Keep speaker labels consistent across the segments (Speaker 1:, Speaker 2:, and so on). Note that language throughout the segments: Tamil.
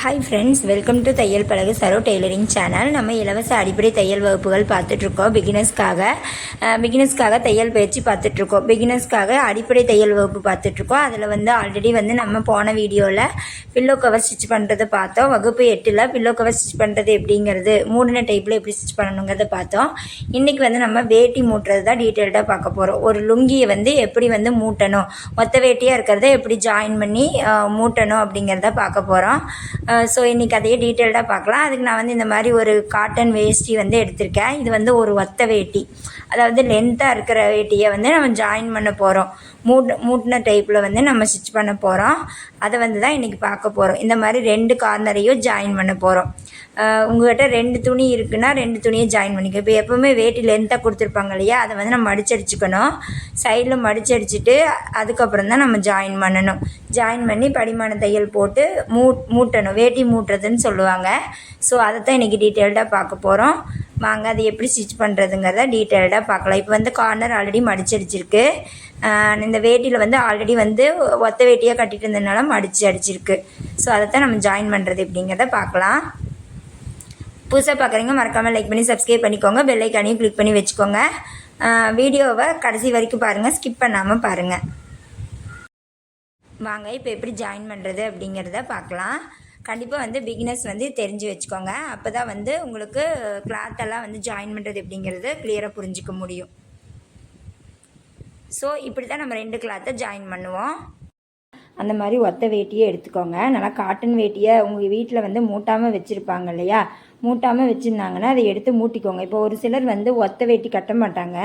Speaker 1: ஹாய் ஃப்ரெண்ட்ஸ் வெல்கம் டு தையல் பழகு சரோ டெய்லரிங் சேனல் நம்ம இலவச அடிப்படை தையல் வகுப்புகள் பார்த்துட்ருக்கோம் பிகினர்ஸ்க்காக பிகினர்ஸ்க்காக தையல் பயிற்சி பார்த்துட்ருக்கோம் பிகினர்ஸ்க்காக அடிப்படை தையல் வகுப்பு பார்த்துட்ருக்கோம் அதில் வந்து ஆல்ரெடி வந்து நம்ம போன வீடியோவில் பில்லோ கவர் ஸ்டிச் பண்ணுறதை பார்த்தோம். வகுப்பு எட்டில் பில்லோ கவர் ஸ்டிச் பண்ணுறது எப்படிங்கிறது மூடின டைப்பில் எப்படி ஸ்டிச் பண்ணணுங்கிறத பார்த்தோம். இன்றைக்கி வந்து நம்ம வேட்டி மூட்டுறது தான் டீட்டெயில்டாக பார்க்க போகிறோம் ஒரு லுங்கியை வந்து எப்படி வந்து மூட்டணும் மொத்த வேட்டியாக இருக்கிறத எப்படி ஜாயின் பண்ணி மூட்டணும் அப்படிங்கிறத பார்க்க போகிறோம் ஸோ இன்றைக்கி அதையே டீட்டெயில்டாக பார்க்கலாம். அதுக்கு நான் வந்து இந்த மாதிரி ஒரு காட்டன் வேஷ்டி வந்து எடுத்திருக்கேன். இது வந்து ஒரு ஒத்த வேட்டி. அதாவது லென்த்தாக இருக்கிற வேட்டியை வந்து நம்ம ஜாயின் பண்ண போகிறோம் மூட் மூட்டின டைப்பில் வந்து நம்ம ஸ்டிச் பண்ண போகிறோம் அதை வந்து தான் இன்றைக்கி பார்க்க போகிறோம் இந்த மாதிரி ரெண்டு கார்னரையும் ஜாயின் பண்ண போகிறோம் உங்கள்கிட்ட ரெண்டு துணி இருக்குன்னா ரெண்டு துணியை ஜாயின் பண்ணிக்க. இப்போ எப்போவுமே வேட்டி லென்த்தாக கொடுத்துருப்பாங்க இல்லையா? அதை வந்து நம்ம மடிச்சடிச்சுக்கணும் சைடில் மடிச்சடிச்சுட்டு அதுக்கப்புறம் தான் நம்ம ஜாயின் பண்ணணும். ஜாயின் பண்ணி படிமான தையல் போட்டு மூ மூட்டணும். வேட்டி மூட்டுறதுன்னு சொல்லுவாங்க. ஸோ அதை தான் இன்றைக்கி டீட்டெயில்டாக பார்க்க போகிறோம் வாங்க அதை எப்படி ஸ்டிச் பண்ணுறதுங்கிறத டீட்டெயில்டாக பார்க்கலாம். இப்போ வந்து கார்னர் ஆல்ரெடி மடிச்சடிச்சிருக்கு இந்த வேட்டியில் வந்து ஆல்ரெடி வந்து ஒத்த வேட்டியாக கட்டிட்டு இருந்ததுனால மடிச்சு அடிச்சிருக்கு. ஸோ அதை தான் நம்ம ஜாயின் பண்ணுறது எப்படிங்கிறத பார்க்கலாம். புதுசாக பார்க்குறீங்க மறக்காமல் லைக் பண்ணி சப்ஸ்கிரைப் பண்ணிக்கோங்க. பெல்லைக்கானையும் கிளிக் பண்ணி வச்சுக்கோங்க. வீடியோவை கடைசி வரைக்கும் பாருங்கள் ஸ்கிப் பண்ணாமல் பாருங்கள் வாங்க இப்போ எப்படி ஜாயின் பண்ணுறது அப்படிங்கிறத பார்க்கலாம் கண்டிப்பாக வந்து பிகினர்ஸ் வந்து தெரிஞ்சு வச்சுக்கோங்க. அப்போ தான் வந்து உங்களுக்கு கிளாத்தெல்லாம் வந்து ஜாயின் பண்ணுறது அப்படிங்கிறது கிளியராக புரிஞ்சிக்க முடியும். ஸோ இப்படி தான் நம்ம ரெண்டு கிளாத்தை ஜாயின் பண்ணுவோம். அந்த மாதிரி ஒத்த வேட்டியை எடுத்துக்கோங்க. நல்லா காட்டன் வேட்டியை உங்கள் வீட்டில் வந்து மூட்டாமல் வச்சுருப்பாங்க இல்லையா? மூட்டாமல் வச்சுருந்தாங்கன்னா அதை எடுத்து மூட்டிக்கோங்க. இப்போ ஒரு சிலர் வந்து ஒத்த வேட்டி கட்ட மாட்டாங்க.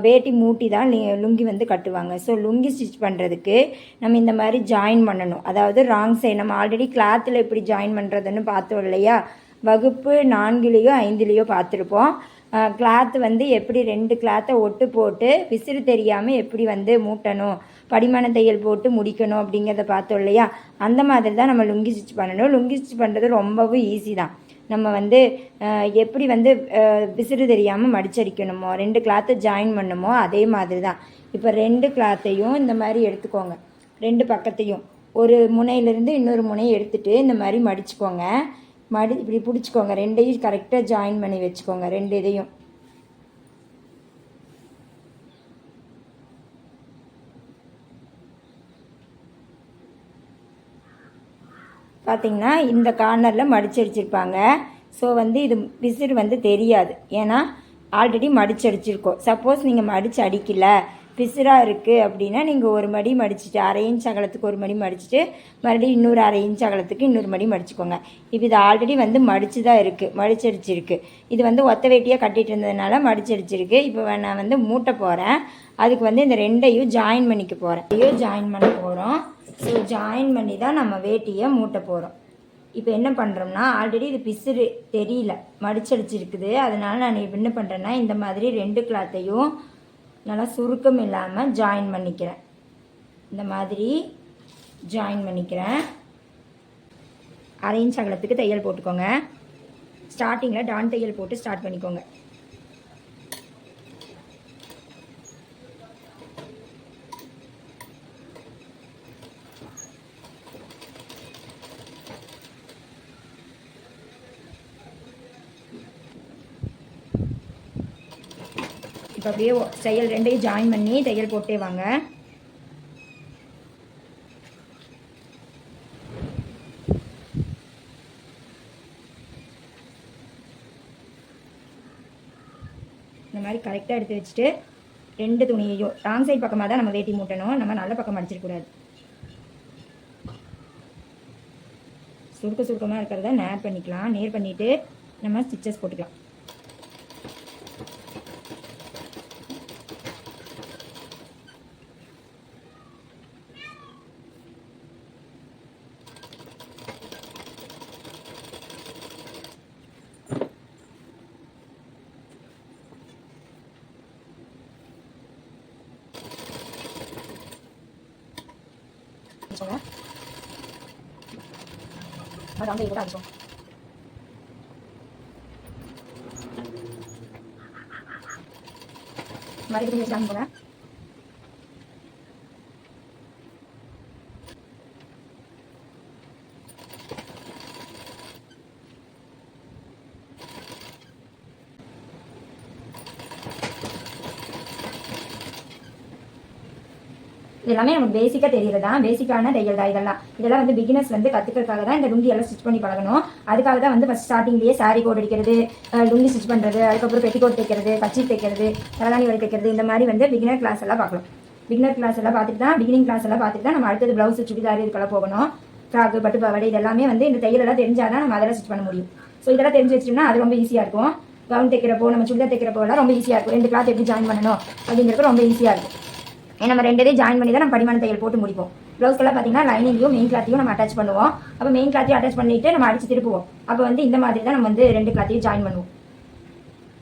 Speaker 1: வேட்டி மூட்டி தான் லி- லுங்கி வந்து கட்டுவாங்க. ஸோ லுங்கி ஸ்டிச் பண்ணுறதுக்கு நம்ம இந்த மாதிரி ஜாயின் பண்ணணும். அதாவது ராங் சைடு நம்ம ஆல்ரெடி கிளாத்தில் எப்படி ஜாயின் பண்ணுறதுன்னு பார்த்தோம் இல்லையா? வகுப்பு நான்குலேயோ ஐந்துலேயோ பார்த்துருப்போம். கிளாத் வந்து எப்படி ரெண்டு கிளாத்தை ஒட்டு போட்டு விசிறு தெரியாமல் எப்படி வந்து மூட்டணும்? படிமான தையல் போட்டு முடிக்கணும் அப்படிங்கிறத பார்த்தோம் இல்லையா? அந்த மாதிரி தான் நம்ம லுங்கி ஸ்டிச் பண்ணணும். லுங்கி ஸ்டிச் பண்ணுறது ரொம்பவும் ஈஸி தான். நம்ம வந்து எப்படி வந்து விசிறு தெரியாமல் மடிச்சடிக்கணுமோ ரெண்டு கிளாத்தை ஜாயின் பண்ணுமோ அதே மாதிரி தான் இப்போ ரெண்டு கிளாத்தையும் இந்த மாதிரி எடுத்துக்கோங்க. ரெண்டு பக்கத்தையும். ஒரு முனையிலேருந்து இன்னொரு முனையை எடுத்துகிட்டு இந்த மாதிரி மடிச்சுக்கோங்க. மடி இப்படி பிடிச்சிக்கோங்க. ரெண்டையும் கரெக்டாக ஜாயின் பண்ணி வச்சுக்கோங்க. ரெண்டு இதையும். பார்த்தீங்கன்னா இந்த கார்னரில் மடிச்சடிச்சிருப்பாங்க ஸோ வந்து இது விசிறு வந்து தெரியாது. ஏன்னா ஆல்ரெடி மடிச்சடிச்சிருக்கோம் சப்போஸ் நீங்கள் மடிச்சு அடிக்கல விசிறாக இருக்குது அப்படின்னா நீங்கள் ஒரு மடி மடிச்சுட்டு அரை இன்ச் அகலத்துக்கு ஒரு மடி மடிச்சுட்டு மறுபடியும் இன்னொரு அரை இன்ச் அகலத்துக்கு இன்னொரு மடி மடிச்சுக்கோங்க. இப்போ இது ஆல்ரெடி வந்து மடிச்சு தான் இருக்குது மடிச்சடிச்சிருக்கு இது வந்து ஒத்த வேட்டியாக கட்டிட்டு இருந்ததுனால மடிச்சடிச்சிருக்கு இப்போ நான் வந்து மூட்டை போகிறேன் அதுக்கு வந்து இந்த ரெண்டையும் ஜாயின் பண்ணிக்க போகிறேன் இதையும் ஜாயின் பண்ண போகிறோம் ஸோ ஜாயின் பண்ணி தான் நம்ம வேட்டியை மூட்டை போகிறோம் இப்போ என்ன பண்ணுறோம்னா ஆல்ரெடி இது பிசுறு தெரியல மடிச்சடிச்சிருக்குது. அதனால் நான் என்ன பண்ணுறேன்னா இந்த மாதிரி ரெண்டு கிளாத்தையும் நல்லா சுருக்கம் இல்லாமல் ஜாயின் பண்ணிக்கிறேன். இந்த மாதிரி ஜாயின் பண்ணிக்கிறேன். அரை இன்ச் அகலத்துக்கு தையல் போட்டுக்கோங்க. ஸ்டார்டிங்கில் டான் தையல் போட்டு ஸ்டார்ட் பண்ணிக்கோங்க. இப்போ அப்படியே செயல் தையல் ரெண்டையும் ஜாயின் பண்ணி தையல் போட்டே வாங்க. இந்த மாதிரி கரெக்டாக எடுத்து வச்சுட்டு ரெண்டு துணியையும் ராங் சைட் பக்கமாக தான் நம்ம வேட்டி மூட்டணும். நம்ம நல்ல பக்கம் அடிச்சிடக்கூடாது சுருக்க சுருக்கமாக இருக்கிறத நேர் பண்ணிக்கலாம். நேர் பண்ணிவிட்டு நம்ம ஸ்டிச்சஸ் போட்டுக்கலாம். வச்சுக்கோங்க ரவுண்ட் கூட அடிச்சோம் மறுபடியும் ஜாயின் போங்க இது எல்லாமே நமக்கு பேசிக்காக தெரியறது? தான் பேசிக்கான தையல் தான் இதெல்லாம். இதெல்லாம் வந்து பிகினர்ஸ் வந்து கற்றுக்கிறதுக்காக தான் இந்த லுங்கி எல்லாம் ஸ்டிச் பண்ணி பழகணும். அதுக்காக தான் வந்து ஃபஸ்ட் ஸ்டார்டிங்லேயே சாரி கோட் அடிக்கிறது லுங்கி ஸ்டிச் பண்ணுறது அதுக்கப்புறம் பெட்டிகோட் தைக்கிறது கச்சி தைக்கிறது தலகாணி வரை தைக்கிறது இந்த மாதிரி வந்து பிகினர் கிளாஸ் எல்லாம் பார்க்கலாம் பிகினர் கிளாஸ் எல்லாம் பார்த்துட்டு தான் பிகினிங் கிளாஸ் எல்லாம் பார்த்துட்டு தான் நம்ம அடுத்தது ப்ளவுஸ் சுடிதார் இதுக்கெல்லாம் போகணும். ஃப்ராக்கு பட்டு பாவாடை இதெல்லாமே வந்து இந்த தையல் எல்லாம் தெரிஞ்சாதான் நம்ம அதெல்லாம் ஸ்டிச் பண்ண முடியும். ஸோ இதெல்லாம் தெரிஞ்சு வச்சிட்டோம்னா அது ரொம்ப ஈஸியாக இருக்கும். கவுன் தைக்கிறப்போ நம்ம சுடிதார் தைக்கிறப்போ எல்லாம் ரொம்ப ஈஸியாக இருக்கும். ரெண்டு கிளாத் எப்படி ஜாயின் பண்ணணும் அப்படிங்கிறது ரொம்ப ஈஸியாக இருக்கும். நம்ம ரெண்டு ஜாயின் பண்ணி தான் நம்ம படிமான தையல் போட்டு முடிப்போம். ப்ளவுஸ்க்கெல்லாம் பார்த்தீங்கன்னா லைனிங்கையும் மெயின் கிளாத்தையும் நம்ம அட்டாச் பண்ணுவோம். அப்போ மெயின் கிளாத்தையும் அட்டாச் பண்ணிட்டு நம்ம அடிச்சு திருப்புவோம். அப்போ வந்து இந்த மாதிரி தான் நம்ம வந்து ரெண்டு கிளாத்தையும் ஜாயின் பண்ணுவோம்.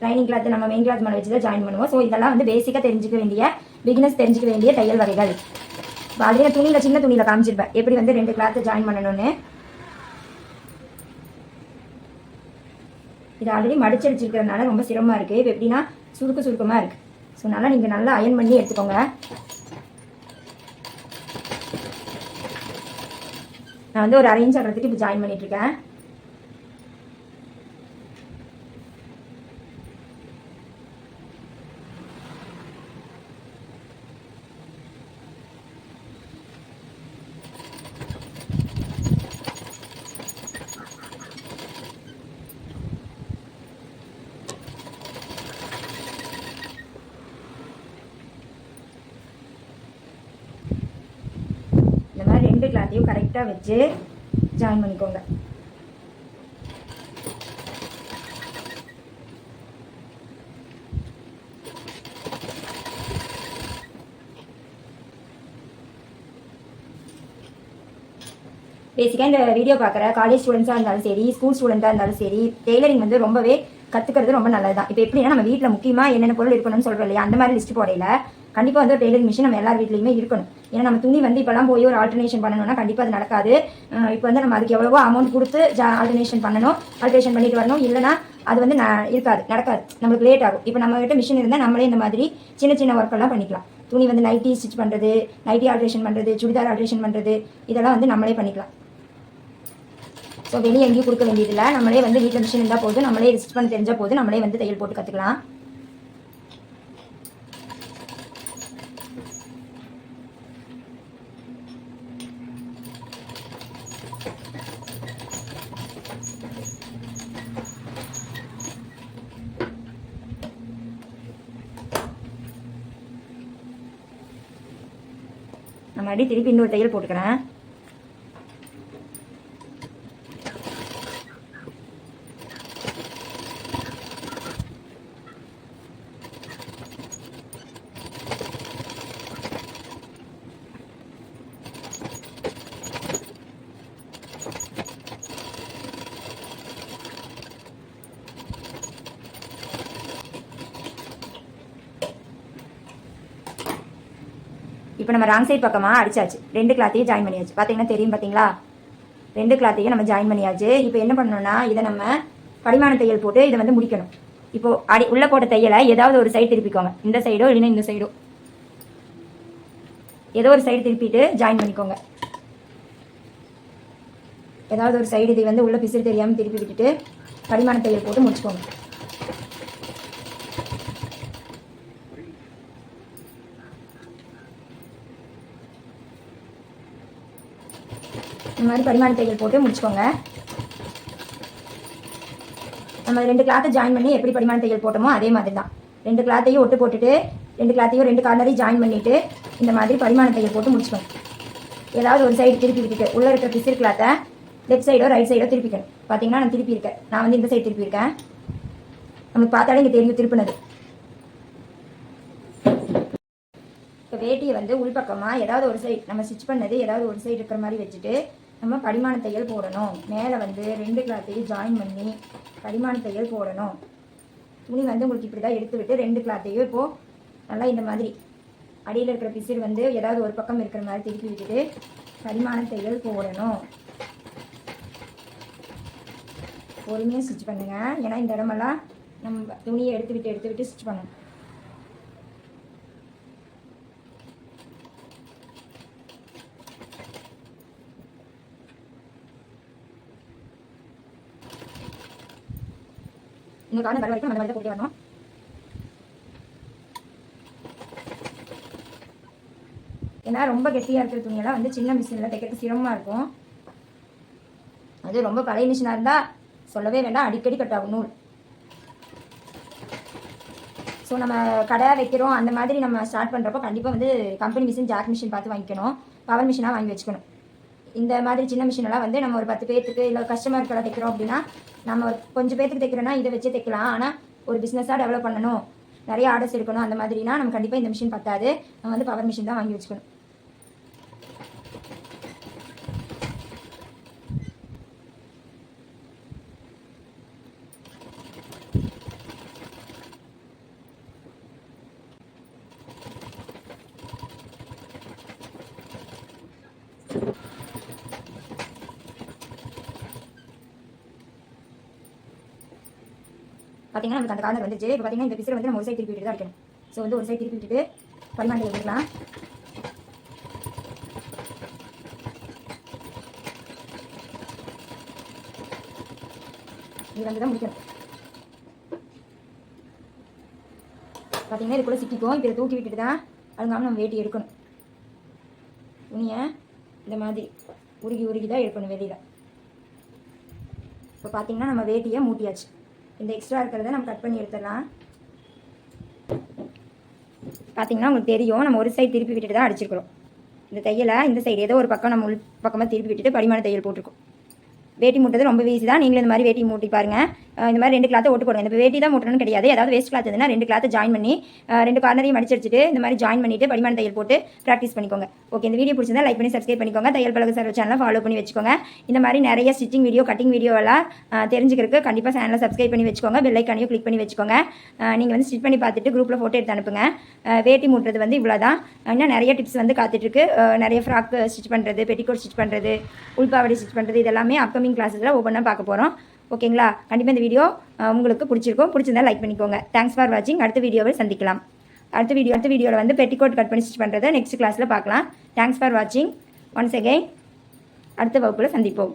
Speaker 1: லைனிங் கிளாத் நம்ம மெயின் கிளாத் மேலே வச்சு தான் ஜாயின் பண்ணுவோம். ஸோ இதெல்லாம் வந்து பேசிக்காக தெரிஞ்சுக்க வேண்டிய பிகினஸ் தெரிஞ்சுக்க வேண்டிய தையல் வகைகள். இப்போ ஆல்ரெடி துணியில் சின்ன துணியில் காமிச்சிருப்பேன். எப்படி வந்து ரெண்டு கிளாத்தை ஜாயின் பண்ணணும்னு. இது ஆல்ரெடி மடிச்சடிச்சிருக்கிறதுனால ரொம்ப சிரமமாக இருக்குது இப்போ எப்படின்னா சுருக்கு சுருக்கமாக இருக்குது ஸோ நல்லா நீங்கள் நல்லா அயன் பண்ணி எடுத்துக்கோங்க. நான் வந்து ஒரு அரேஞ்ச் ஆகிறதுக்கு இப்போ ஜாயின் பண்ணிட்டுருக்கேன் இருக்கேன் இந்த மாதிரி ரெண்டு கிளாத்தையும் கரெக்டாக வச்சு ஜாயின் பண்ணிக்கோங்க. பேசிக்காக இந்த வீடியோ பார்க்குற காலேஜ் ஸ்டூடெண்ட்ஸாக இருந்தாலும் சரி ஸ்கூல் ஸ்டூடெண்ட்டாக இருந்தாலும் சரி டெய்லரிங் வந்து ரொம்பவே கற்றுக்கிறது ரொம்ப நல்லது தான் இப்போ எப்படின்னா நம்ம வீட்டில் முக்கியமாக என்னென்ன பொருள் இருக்கணும்னு சொல்கிறோம் இல்லையா அந்த மாதிரி லிஸ்ட் போடையில கண்டிப்பாக வந்து ஒரு டெய்லரிங் மிஷின் நம்ம எல்லார் வீட்லையுமே இருக்கணும். ஏன்னா நம்ம துணி வந்து இப்போலாம் போய் ஒரு ஆல்டர்னேஷன் பண்ணணும்னா கண்டிப்பாக அது நடக்காது. இப்போ வந்து நம்ம அதுக்கு எவ்வளவோ அமௌண்ட் கொடுத்து ஜா ஆல்டர்னேஷன் பண்ணணும் ஆல்டரேஷன் பண்ணிட்டு வரணும். இல்லைனா அது வந்து இருக்காது நடக்காது. நம்மளுக்கு லேட் ஆகும். இப்போ நம்ம கிட்ட மிஷின் இருந்தால் நம்மளே இந்த மாதிரி சின்ன சின்ன ஒர்க் எல்லாம் பண்ணிக்கலாம். துணி வந்து நைட்டி ஸ்டிச் பண்ணுறது நைட்டி ஆல்ட்ரேஷன் பண்ணுறது சுடிதார் ஆல்ட்ரேஷன் பண்ணுறது இதெல்லாம் வந்து நம்மளே பண்ணிக்கலாம். ஸோ வெளியே எங்கேயும் கொடுக்க வேண்டியதில்லை. நம்மளே வந்து வீட்டில் மிஷின் இருந்தால் போதும். நம்மளே ரிஸ்ட் பண்ண தெரிஞ்சால் போதும். நம்மளே வந்து தையல் போட்டு கற்றுக்கலாம் நம்ம மறுபடியும் திருப்பி இன்னொரு தையல் போட்டுக்கிறேன். இப்போ நம்ம ராங் சைட் பக்கமாக அடிச்சாச்சு. ரெண்டு கிளாத்தையும் ஜாயின் பண்ணியாச்சு. பார்த்தீங்கன்னா தெரியும் பார்த்தீங்களா ரெண்டு கிளாத்தையும் நம்ம ஜாயின் பண்ணியாச்சு. இப்போ என்ன பண்ணணும்னா இதை நம்ம படிமான தையல் போட்டு இதை வந்து முடிக்கணும். இப்போ அடி உள்ள போட்ட தையலை ஏதாவது ஒரு சைடு திருப்பிக்கோங்க. இந்த சைடோ இல்லைன்னா இந்த சைடோ ஏதோ ஒரு சைடு திருப்பிட்டு ஜாயின் பண்ணிக்கோங்க. ஏதாவது ஒரு சைடு இது வந்து உள்ள பிசிறு தெரியாமல் திருப்பி விட்டுட்டு படிமான தையல் போட்டு முடிச்சுக்கோங்க. இந்த மாதிரி பரிமாண தையல் போட்டு முடிச்சுக்கோங்க. நம்ம ரெண்டு கிளாத்தை ஜாயின் பண்ணி எப்படி பரிமாண தையல் போட்டோமோ அதே மாதிரி தான். ரெண்டு கிளாத்தையும் ஒட்டு போட்டுட்டு ரெண்டு கிளாத்தையும் ரெண்டு கார்னரையும் ஜாயின் பண்ணிட்டு இந்த மாதிரி பரிமாண தையல் போட்டு முடிச்சுக்கோங்க. ஏதாவது ஒரு சைடு திருப்பி விட்டுட்டு உள்ள இருக்கிற பிசிறு கிளாத்தை லெஃப்ட் சைடோ ரைட் சைடோ திருப்பிக்கணும். பார்த்தீங்கன்னா நான் திருப்பி இருக்கேன் நான் வந்து இந்த சைடு திருப்பி இருக்கேன் நமக்கு பார்த்தாலே இங்கே தெரியும் திருப்பினது. இப்போ வேட்டியை வந்து உள்பக்கமாக ஏதாவது ஒரு சைடு நம்ம ஸ்டிச் பண்ணது ஏதாவது ஒரு சைடு இருக்கிற மாதிரி வச்சுட்டு நம்ம படிமான தையல் போடணும். மேலே வந்து ரெண்டு கிளாத்தையும் ஜாயின் பண்ணி படிமான தையல் போடணும். துணி வந்து உங்களுக்கு இப்படி தான் எடுத்து விட்டு ரெண்டு கிளாத்தையும் இப்போது நல்லா இந்த மாதிரி அடியில் இருக்கிற பிசிறு வந்து ஏதாவது ஒரு பக்கம் இருக்கிற மாதிரி திருப்பி விட்டுட்டு படிமான தையல் போடணும். பொறுமையாக ஸ்டிச் பண்ணுங்கள் ஏன்னா இந்த இடமெல்லாம் நம்ம துணியை எடுத்து விட்டு எடுத்து விட்டு ஸ்டிச் பண்ணணும். இன்னொரு காரணம் வர வரைக்கும் நம்ம அந்த மாதிரி தான் வரணும். ஏன்னா ரொம்ப கெட்டியாக இருக்கிற துணியெல்லாம் வந்து சின்ன மிஷினில் தைக்கிறது சிரமமாக இருக்கும். அது ரொம்ப பழைய மிஷினாக இருந்தால் சொல்லவே வேண்டாம் அடிக்கடி கட் ஆகும் நூல். ஸோ நம்ம கடை வைக்கிறோம் அந்த மாதிரி நம்ம ஸ்டார்ட் பண்ணுறப்போ கண்டிப்பாக வந்து கம்பெனி மிஷின் ஜாக் மிஷின் பார்த்து வாங்கிக்கணும். பவர் மிஷினாக வாங்கி வச்சுக்கணும். இந்த மாதிரி சின்ன மிஷினெல்லாம் வந்து நம்ம ஒரு பத்து பேர்த்துக்கு இல்லை கஸ்டமர்களை தைக்கிறோம் அப்படின்னா நம்ம கொஞ்சம் பேர்த்துக்கு தைக்கிறோன்னா இதை வச்சு தைக்கலாம். ஆனால் ஒரு பிஸ்னஸாக டெவலப் பண்ணணும். நிறைய ஆர்டர்ஸ் எடுக்கணும் அந்த மாதிரினா நம்ம கண்டிப்பாக இந்த மிஷின் பத்தாது. நம்ம வந்து பவர் மிஷின் தான் வாங்கி வச்சுக்கணும். பார்த்தீங்கன்னா நமக்கு அந்த கார்னர் வந்துச்சு இப்போ பார்த்தீங்கன்னா இந்த பிசில் வந்து நம்ம ஒரு சைடு திருப்பி விட்டு தான் அடிக்கணும் ஸோ வந்து ஒரு சைடு திருப்பி விட்டுட்டு பரிமாணத்தை எடுத்துக்கலாம் இது வந்து தான் முடிக்கணும் பார்த்தீங்கன்னா இதுக்குள்ளே சிக்கிக்கும். இப்போ இதை தூக்கி விட்டுட்டு தான் அதுங்காம நம்ம வேட்டி எடுக்கணும். துணியை இந்த மாதிரி உருகி உருகி தான் எடுக்கணும் வெளியில். இப்போ பார்த்தீங்கன்னா நம்ம வேட்டியை மூட்டியாச்சு. இந்த எக்ஸ்ட்ரா இருக்கிறத நம்ம கட் பண்ணி எடுத்துடலாம். பார்த்தீங்கன்னா உங்களுக்கு தெரியும் நம்ம ஒரு சைடு திருப்பி விட்டுட்டு தான் அடிச்சிருக்கிறோம். இந்த தையலை இந்த சைடு ஏதோ ஒரு பக்கம் நம்ம உள் பக்கமாக திருப்பி விட்டுட்டு படிமான தையல் போட்டிருக்கோம். வேட்டி மூட்டது ரொம்ப ஈஸி தான். நீங்களும் இந்த மாதிரி வேட்டி மூட்டி பாருங்கள் இந்த மாதிரி ரெண்டு கிளாத்தை ஒட்டு போடுங்க இந்த வேட்டி தான் மூட்டணும்னு கிடையாது. ஏதாவது வேஸ்ட் கிளாத் இருந்தால் ரெண்டு கிளாத்தை ஜாயின் பண்ணி ரெண்டு கார்னரையும் மடிச்சு வச்சுட்டு இந்த மாதிரி ஜாயின் பண்ணிட்டு படிமான தையல் போட்டு ப்ராக்டிஸ் பண்ணிக்கோங்க. ஓகே இந்த வீடியோ பிடிச்சிருந்தா லைக் பண்ணி சப்ஸ்கிரைப் பண்ணிக்கோங்க. தையல் பழகு சார் சேனலை ஃபாலோ பண்ணி வச்சுக்கோங்க. இந்த மாதிரி நிறைய ஸ்டிச்சிங் வீடியோ கட்டிங் வீடியோ எல்லாம் தெரிஞ்சுக்கிறதுக்கு கண்டிப்பாக சேனலை சப்ஸ்கிரைப் பண்ணி வச்சுக்கோங்க. பெல்லைக்கானையும் கிளிக் பண்ணி வச்சுக்கோங்க. நீங்கள் வந்து ஸ்டிச் பண்ணி பார்த்துட்டு குரூப்பில் ஃபோட்டோ எடுத்து அனுப்புங்க. வேட்டி மூட்டுறது வந்து இவ்வளோ தான் இன்னும் நிறைய டிப்ஸ் வந்து காத்துட்ருக்கு. நிறைய ஃப்ராக் ஸ்டிச் பண்ணுறது பெட்டிகோட் ஸ்டிச் பண்ணுறது உள்பாவடி ஸ்டிச் பண்ணுறது இதெல்லாமே அப்கமிங் கிளாஸஸில் ஒவ்வொன்றா பார்க்க போகிறோம் ஓகேங்களா? கண்டிப்பாக இந்த வீடியோ உங்களுக்கு பிடிச்சிருக்கும். பிடிச்சிருந்தா லைக் பண்ணிக்கோங்க. தேங்க்ஸ் ஃபார் வாட்சிங் அடுத்த வீடியோவில் சந்திக்கலாம். அடுத்த வீடியோ அடுத்த வீடியோவில் வந்து பெட்டிகோட் கட் பண்ணி ஸ்டிச் பண்ணுறதை நெக்ஸ்ட் கிளாஸில் பார்க்கலாம். தேங்க்ஸ் ஃபார் வாட்சிங் ஒன்ஸ் அகைன் அடுத்த வகுப்பில் சந்திப்போம்.